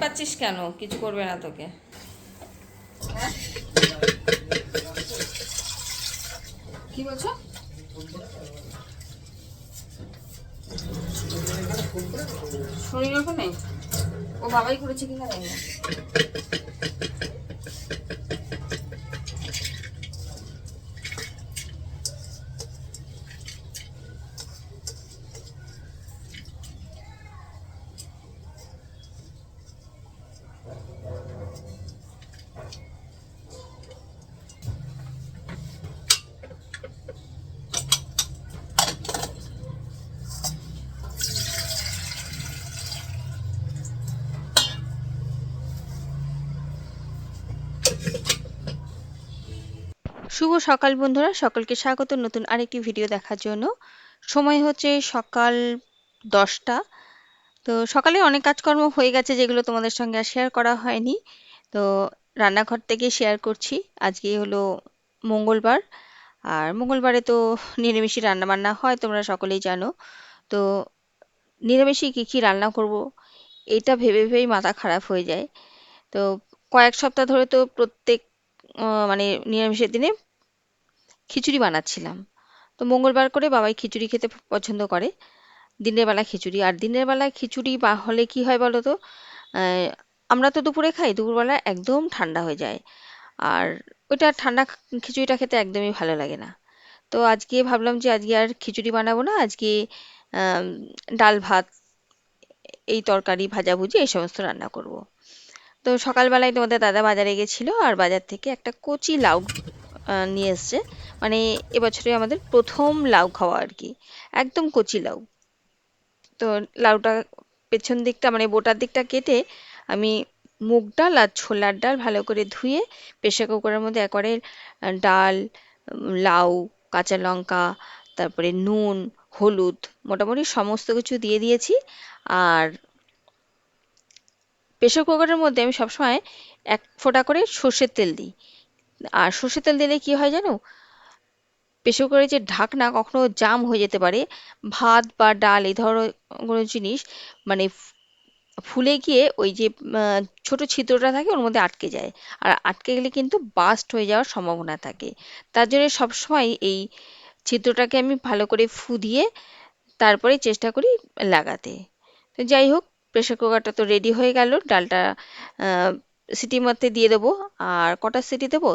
পাচ্ছিস কেন? কিছু করবে না তোকে। কি বলছো? শরীর ওখানে ও বাবাই করেছে কিনা জানি না। শুভ সকাল বন্ধুরা, সকলকে স্বাগত নতুন আরেকটি ভিডিও দেখার জন্য। সময় হচ্ছে সকাল দশটা। তো সকালে অনেক কাজকর্ম হয়ে গেছে যেগুলো তোমাদের সঙ্গে আর শেয়ার করা হয়নি। তো রান্নাঘর থেকে শেয়ার করছি। আজকে হলো মঙ্গলবার। আর মঙ্গলবারে তো নিরামিষই রান্নাবান্না হয়, তোমরা সকলেই জানো। তো নিরামিষে কী কী রান্না করব, এটা ভেবে ভেবেই মাথা খারাপ হয়ে যায়। তো কয়েক সপ্তাহ ধরে তো প্রত্যেক মানে নিরামিষের দিনে খিচুড়ি বানাচ্ছিলাম। তো মঙ্গলবার করে বাবাই খিচুড়ি খেতে পছন্দ করে, দিনের বেলা খিচুড়ি। আর দিনের বেলা খিচুড়ি বা হলে কি হয় বলো তো? আমরা তো দুপুরে খাই, দুপুরবেলা একদম ঠান্ডা হয়ে যায়। আর ওইটা ঠান্ডা খিচুড়িটা খেতে একদমই ভালো লাগে না। তো আজকে ভাবলাম যে আজকে আর খিচুড়ি বানাবো না, আজকে ডাল ভাত, এই তরকারি ভাজাভুজি এই সমস্ত রান্না করব। তো সকালবেলায় তোমাদের দাদা বাজারে গেছিল, আর বাজার থেকে একটা কচি লাউ নিয়ে এসছে। মানে এবছরে আমাদের প্রথম লাউ খাওয়া আর কি। একদম কচি লাউ। তো লাউটা পেছন দিকটা মানে বোটার দিকটা কেটে আমি মুগ ডাল আর ছোলার ডাল ভালো করে ধুয়ে প্রেসার কুকারের মধ্যে একবারে ডাল, লাউ, কাঁচা লঙ্কা, তারপরে নুন, হলুদ, মোটামুটি সমস্ত কিছু দিয়ে দিয়েছি। আর প্রেসার কুকারের মধ্যে আমি সবসময় এক ফোঁটা করে সর্ষের তেল দিই। আর সর্ষের তেল দিলে কি হয় জানো? প্রেসার কুকারের যে ঢাকনা কখনো জাম হয়ে যেতে পারে। ভাত বা ডাল এই ধরনের কোনো জিনিস মানে ফুলে গিয়ে ওই যে ছোট ছিদ্রটা থাকে ওর মধ্যে আটকে যায়। আর আটকে গেলে কিন্তু বাস্ট হয়ে যাওয়ার সম্ভাবনা থাকে। তার জন্য সবসময় এই ছিদ্রটাকে আমি ভালো করে ফু দিয়ে তারপরে চেষ্টা করি লাগাতে। তো যাই হোক প্রেসার কুকারটা তো রেডি হয়ে গেল। ডালটা আহ, সিটি মধ্যে দিয়ে দেবো। আর কটা সিটি দেবো?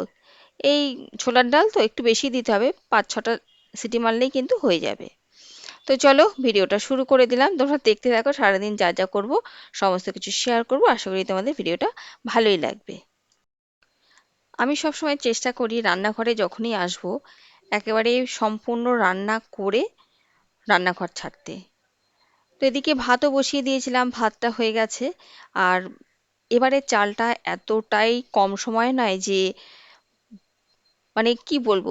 এই ছোলার ডাল তো একটু বেশি দিতে হবে পাঁচ ছটা সিটি মারলেই কিন্তু হয়ে যাবে। তো চলো ভিডিওটা শুরু করে দিলাম। তোমরা দেখতে থাকো সারাদিন যা যা করব সমস্ত কিছু শেয়ার করব। আশা করি তোমাদের ভিডিওটা ভালোই লাগবে। আমি সবসময় চেষ্টা করি রান্নাঘরে যখনই আসব একেবারে সম্পূর্ণ রান্না করে রান্নাঘর ছাড়তে। তো এদিকে ভাতও বসিয়ে দিয়েছিলাম ভাতটা হয়ে গেছে। আর এবারে চালটা এতটাই কম সময় নয় যে মানে কি বলব,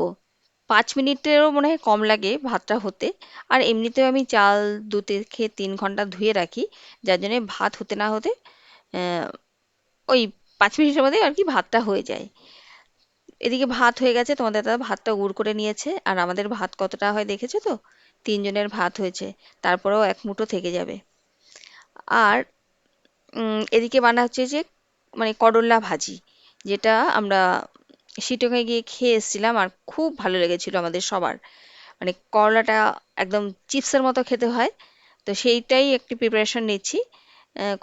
পাঁচ মিনিটেরও মনে হয় কম লাগে ভাতটা হতে। আর এমনিতেও আমি চাল দু থেকে তিন ঘণ্টা ধুয়ে রাখি, যার জন্য ভাত হতে না হতে ওই পাঁচ মিনিটের মধ্যে আর কি ভাতটা হয়ে যায়। এদিকে ভাত হয়ে গেছে তোমাদের দাদা ভাতটা গুড় করে নিয়েছে, আর আমাদের ভাত কতটা হয় দেখেছ তো? তিনজনের ভাত হয়েছে, তারপরেও এক মুঠো থেকে যাবে। আর এদিকে বানা হচ্ছে যে মানে করল্লা ভাজি, যেটা আমরা শিটংয়ে গিয়ে খেয়ে এসেছিলাম আর খুব ভালো লেগেছিল আমাদের সবার। মানে করলাটা একদম চিপসের মতো খেতে হয়, তো সেইটাই একটি প্রিপারেশন নিচ্ছি।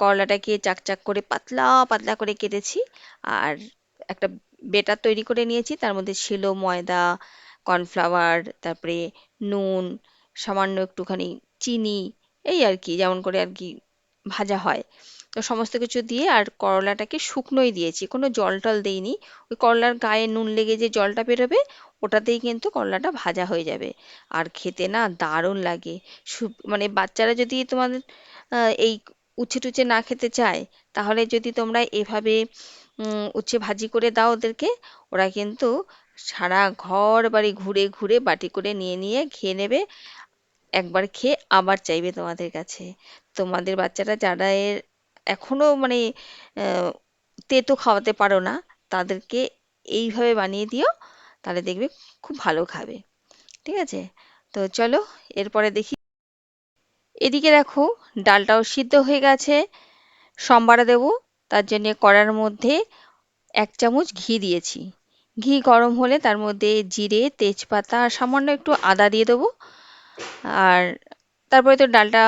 করলাটাকে চাক চাক করে পাতলা পাতলা করে কেটেছি আর একটা বেটার তৈরি করে নিয়েছি। তার মধ্যে ছিল ময়দা, কর্নফ্লাওয়ার, তারপরে নুন, সামান্য একটুখানি চিনি, এই আর কি, যেমন করে আর কি ভাজা হয়। তো সমস্ত কিছু দিয়ে আর করলাটাকে শুকনোই দিয়েছি, কোনো জল টল দিইনি। ওই করলার গায়ে নুন লেগে যে জলটা বেরোবে, ওটাতেই কিন্তু করলাটা ভাজা হয়ে যাবে। আর খেতে না দারুণ লাগে। মানে বাচ্চারা যদি তোমাদের এই উচ্ছে টুচ্ছে না খেতে চায়, তাহলে যদি তোমরা এভাবে উচ্ছে ভাজি করে দাও ওদেরকে, ওরা কিন্তু সারা ঘর বাড়ি ঘুরে ঘুরে বাটি করে নিয়ে নিয়ে খেয়ে নেবে। একবার খেয়ে আবার চাইবে তোমাদের কাছে। তোমাদের বাচ্চারা যারা এর এখনও মানে তেতো খাওয়াতে পারো না। তাদেরকে এইভাবে বানিয়ে দিও, তাহলে দেখবে খুব ভালো খাবে। ঠিক আছে? তো চলো, এরপরে দেখি। এদিকে দেখো, ডালটাও সিদ্ধ হয়ে গেছে। সম্বারে দেবো, তার জন্যে কড়ার মধ্যে এক চামচ ঘি দিয়েছি। ঘি গরম হলে তার মধ্যে জিরে, তেজপাতা আর সামান্য একটু আদা দিয়ে দেবো। আর তারপরে তো ডালটা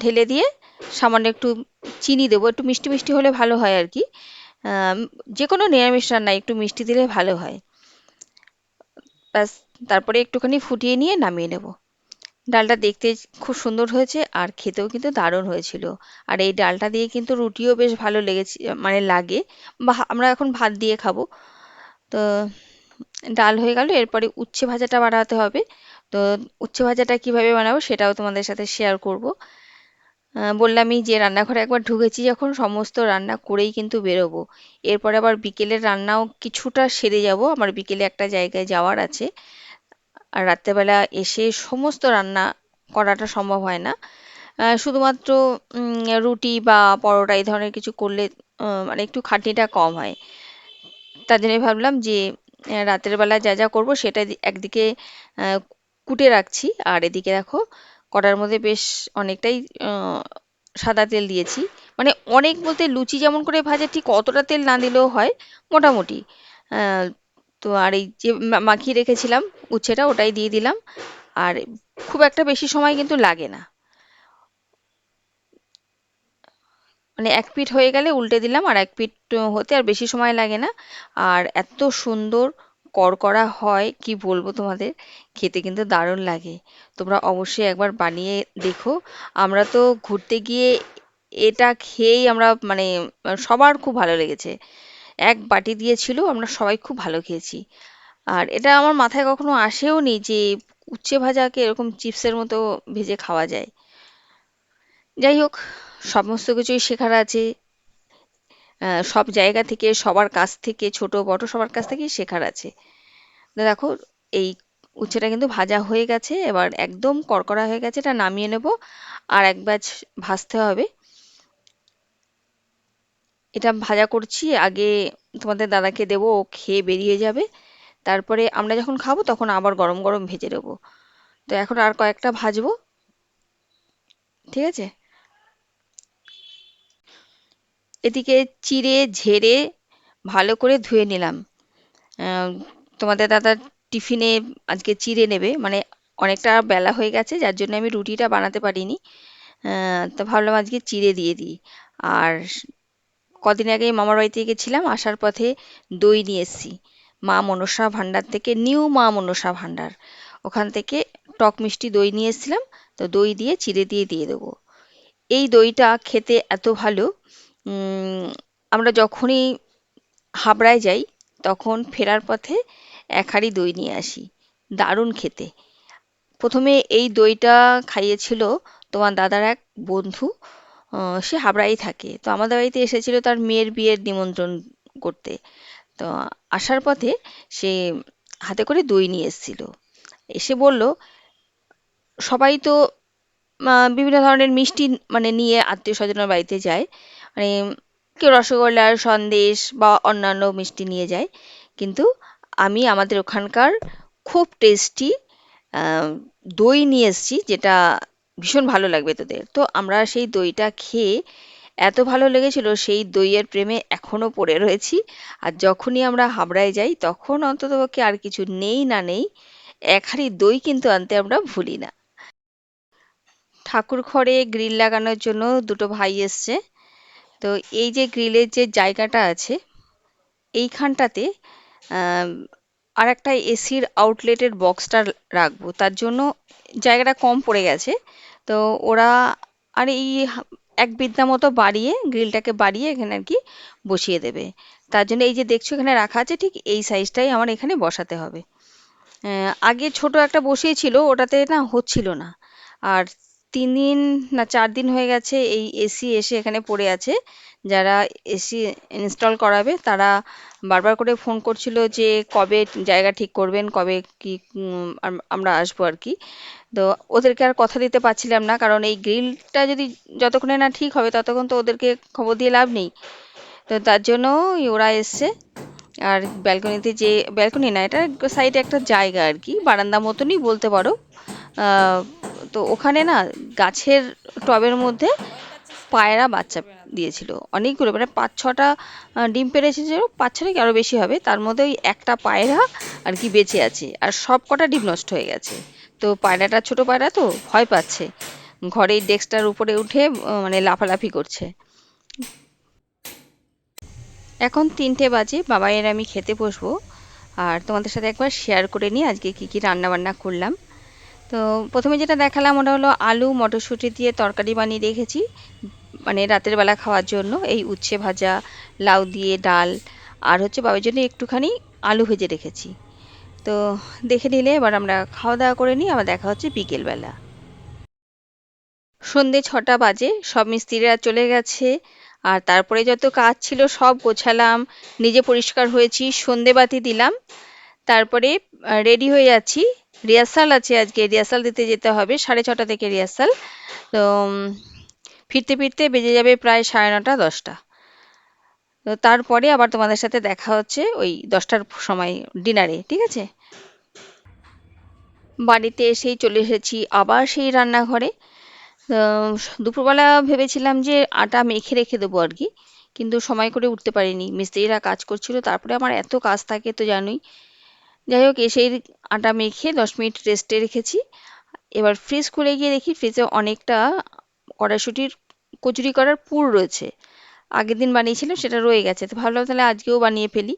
ঢেলে দিয়ে সামান্য একটু চিনি দেবো, একটু মিষ্টি মিষ্টি হলে ভালো হয় আর কি। যে কোনো নিরামিষ রান্না একটু মিষ্টি দিলে ভালো হয়। ব্যাস, তারপরে একটুখানি ফুটিয়ে নিয়ে নামিয়ে নেব। ডালটা দেখতে খুব সুন্দর হয়েছে আর খেতেও কিন্তু দারুণ হয়েছিল। আর এই ডালটা দিয়ে কিন্তু রুটিও বেশ ভালো লেগেছে মানে লাগে। বা আমরা এখন ভাত দিয়ে খাব। তো ডাল হয়ে গেল, এরপরে উচ্ছে ভাজাটা বানাতে হবে। তো উচ্ছে ভাজাটা কীভাবে বানাবো সেটাও তোমাদের সাথে শেয়ার করব। বললামই যে রান্নাঘরে একবার ঢুকেছি যখন সমস্ত রান্না করেই কিন্তু বেরোবো। এরপরে আবার বিকেলের রান্নাও কিছুটা সেরে যাব। আমার বিকেলে একটা জায়গায় যাওয়ার আছে। আর রাত্রেবেলা এসে সমস্ত রান্না করাটা সম্ভব হয় না। শুধুমাত্র রুটি বা পরোটা এই ধরনের কিছু করলে মানে একটু খাটনিটা কম হয়। তার জন্য ভাবলাম যে রাতের বেলা যা যা করব সেটা একদিকে কুটে রাখছি। আর এদিকে দেখো কড়ার মধ্যে বেশ অনেকটাই সাদা তেল দিয়েছি। মানে অনেক বলতে লুচি যেমন করে ভাজে, ঠিক অতটা তেল না দিলেও হয়, মোটামুটি। তো আর এই যে মাখিয়ে রেখেছিলাম, উচ্ছেটা ওটাই দিয়ে দিলাম। আর খুব একটা বেশি সময় কিন্তু লাগে না। মানে এক পিঠ হয়ে গেলে উল্টে দিলাম, আর এক পিঠ হতে আর বেশি সময় লাগে না। আর এত সুন্দর কড়কড়া হয়, কি বলব তোমাদের? খেতে কিন্তু দারুণ লাগে। তোমরা অবশ্যই একবার বানিয়ে দেখো। আমরা তো ঘুরতে গিয়ে এটা খেয়েই আমরা মানে সবার খুব ভালো লেগেছে। এক বাটি দিয়েছিল, আমরা সবাই খুব ভালো খেয়েছি। আর এটা আমার মাথায় কখনো আসেও নি যে উচ্ছে ভাজাকে এরকম চিপসের মতো ভেজে খাওয়া যায়। যাই হোক, সমস্ত কিছুই শেখার আছে। সব জায়গা থেকে, সবার কাছ থেকে, ছোট, বড় সবার কাছ থেকেই শেখার আছে। দেখো, এই উচ্ছেটা কিন্তু ভাজা হয়ে গেছে, এবার একদম কড়কড়া হয়ে গেছে, এটা নামিয়ে নেব, আর এক ব্যাচ ভাজতে হবে। এটা ভাজা করছি, আগে তোমাদের দাদাকে দেবো, ও খেয়ে বেরিয়ে যাবে। তারপরে আমরা যখন খাব, তখন আবার গরম গরম ভেজে নেব। তো এখন আর কয়েকটা ভাজবো। ঠিক আছে? এদিকে চিড়ে, ঝেড়ে ভালো করে ধুয়ে নিলাম। তোমাদের দাদা টিফিনে আজকে চিড়ে নেবে মানে অনেকটা বেলা হয়ে গেছে, যার জন্য আমি রুটিটা বানাতে পারিনি। তো ভাবলাম আজকে চিড়ে দিয়ে দিই। আর কদিন আগে মামার বাড়িতে গেছিলাম, আসার পথে দই নিয়ে এসেছি, মা মনসা ভান্ডার থেকে, নিউ মা মনসা ভান্ডার। ওখান থেকে টক মিষ্টি দই নিয়ে এসেছিলাম, তো দই দিয়ে চিড়ে দিয়ে দিয়ে দেবো। এই দইটা খেতে এত ভালো আমরা যখনই হাবড়ায় যাই, তখন ফেরার পথে এক হাঁড়ি দই নিয়ে আসি। দারুণ খেতে। প্রথমে এই দইটা খাইয়েছিল তোমার দাদার এক বন্ধু সে হাবড়ায় থাকে। তো আমাদের বাড়িতে এসেছিল তার মেয়ের বিয়ের নিমন্ত্রণ করতে। তো আসার পথে সে হাতে করে দই নিয়ে এসেছিল। এসে বলল, সবাই তো বিভিন্ন ধরনের মিষ্টি মানে নিয়ে আত্মীয় স্বজনের বাড়িতে যায়। মানে কেউ রসগোল্লা সন্দেশ বা অন্যান্য মিষ্টি নিয়ে যায়। কিন্তু আমি আমাদের ওখানকার খুব টেস্টি দই নিয়ে এসেছি যেটা ভীষণ ভালো লাগবে তোদের। তো আমরা সেই দইটা খেয়ে এত ভালো লেগেছিল, সেই দইয়ের প্রেমে এখনও পড়ে রয়েছি। আর যখনই আমরা হাবড়ায় যাই, তখন অন্ততপক্ষে আর কিছু নেই না নেই, এক হাঁড়ি দই কিন্তু আনতে আমরা ভুলি না। ঠাকুর ঘরে গ্রিল লাগানোর জন্য দুটো ভাই এসছে। তো এই যে গ্রিলের যে জায়গাটা আছে, এইখানটাতে আর একটা এসির আউটলেটের বক্সটা রাখব। তার জন্য জায়গাটা কম পড়ে গেছে। তো ওরা, আর এই এক বিদ্যা মতো বাড়িয়ে, গ্রিলটাকে বাড়িয়ে এখানে আর কি বসিয়ে দেবে। তার জন্য এই যে দেখছ এখানে রাখা আছে, ঠিক এই সাইজটাই আমার এখানে বসাতে হবে। আগে ছোট একটা বসিয়েছিল, ওটাতে না হচ্ছিল না। আর তিন দিন না চার দিন হয়ে গেছে এই এসি এসে এখানে পড়ে আছে। যারা এসি ইনস্টল করাবে তারা বারবার করে ফোন করছিল যে কবে জায়গা ঠিক করবেন, কবে কি আমরা আসব আর কি। তো ওদেরকে আর কথা দিতে পারছিলাম না কারণ এই গ্রিলটা যদি যতক্ষণে না ঠিক হবে ততক্ষণ তো ওদেরকে খবর দিয়ে লাভ নেই। তো তার জন্য ওরা এসছে আর ব্যালকনিতে যে, ব্যালকনি না, এটা সাইডে একটা জায়গা আর কি, বারান্দা মতনই বলতে পারো। তো ওখানে না গাছের টবের মধ্যে পায়রা বাচ্চা দিয়েছিল। অনেকগুলো মানে পাঁচ ছটা ডিম পেড়েছিল পাঁচ ছটা কি আরও বেশি হবে। তার মধ্যে ওই একটা পায়রা আর কি বেঁচে আছে। আর সব কটা ডিম নষ্ট হয়ে গেছে। তো পায়রাটা ছোট পায়রা তো, ভয় পাচ্ছে। ঘরের ডেস্কটার উপরে উঠে মানে লাফালাফি করছে। এখন তিনটে বাজে বাবা এর আমি খেতে বসবো। আর তোমাদের সাথে একবার শেয়ার করে নিই আজকে কি কি রান্না বান্না করলাম। তো প্রথমে যেটা দেখালাম ওটা হলো আলু, মটরশুঁটি দিয়ে তরকারি বানিয়ে রেখেছি মানে রাতের বেলা খাওয়ার জন্য। এই উচ্ছে ভাজা, লাউ দিয়ে ডাল, আর হচ্ছে বাবার জন্য একটুখানি আলু ভেজে রেখেছি। তো দেখে নিলে এবার আমরা খাওয়া দাওয়া করে নিই, আবার দেখা হচ্ছে বিকেলবেলা। সন্ধে ছটা বাজে, সব মিস্ত্রিরা চলে গেছে, আর তারপরে যত কাজ ছিল সব গোছালাম, নিজে পরিষ্কার হয়েছি সন্ধে বাতি দিলাম, তারপরে রেডি হয়ে যাচ্ছি। রিহার্সাল আছে আজকে। রিহার্সাল দিতে যেতে হবে, সাড়ে ছটা থেকে রিহার্সাল। তো ফিরতে ফিরতে বেজে যাবে প্রায় সাড়ে নটা, দশটা। তো তারপরে আবার তোমাদের সাথে দেখা হচ্ছে ওই দশটার সময় ডিনারে, ঠিক আছে? বাড়িতে এসেই চলে এসেছি আবার সেই রান্নাঘরে। দুপুরবেলা ভেবেছিলাম যে আটা মেখে রেখে দেবো আর কি, কিন্তু সময় করে উঠতে পারিনি। মিস্ত্রিরা কাজ করছিল, তারপরে আমার এত কাজ থাকে তো জানোই। যাই হোক এসেই আটা মেখে দশ মিনিট রেস্টে রেখেছি। এবার ফ্রিজ খুলে গিয়ে দেখি ফ্রিজে অনেকটা কড়াইশুঁটির কচুরি করার পুর রয়েছে। আগের দিন বানিয়েছিলাম, সেটা রয়ে গেছে। তো ভাবলাম তাহলে আজকেও বানিয়ে ফেলি।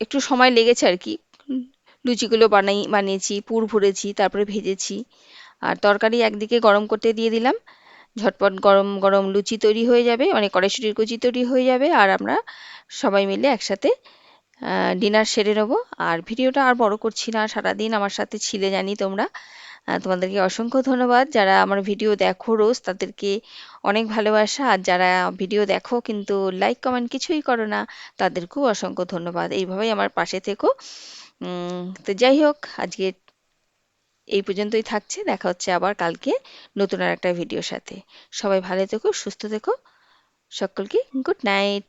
একটু সময় লেগেছে আর কি। লুচিগুলো বানাই, বানিয়েছি, পুর ভরেছি, তারপরে ভেজেছি। আর তরকারি একদিকে গরম করতে দিয়ে দিলাম। ঝটপট গরম গরম লুচি তৈরি হয়ে যাবে মানে কড়াইশুঁটির কুচি তৈরি হয়ে যাবে। আর আমরা সবাই মিলে একসাথে ডিনার সেরে নেব। আর ভিডিওটা আর বড় করছি না, সারাদিন আমার সাথে ছিলে জানি তোমরা। তোমাদেরকে অসংখ্য ধন্যবাদ। যারা আমার ভিডিও দেখো রোজ, তাদেরকে অনেক ভালোবাসা। আর যারা ভিডিও দেখো কিন্তু লাইক কমেন্ট কিছুই করো না, তাদেরকেও অসংখ্য ধন্যবাদ। এইভাবেই আমার পাশে থেকো। তো যাই হোক, আজকে এই পর্যন্তই থাকছে। দেখা হচ্ছে আবার কালকে নতুন আর একটা ভিডিওর সাথে। সবাই ভালো থেকো, সুস্থ থেকো। সকলকে গুড নাইট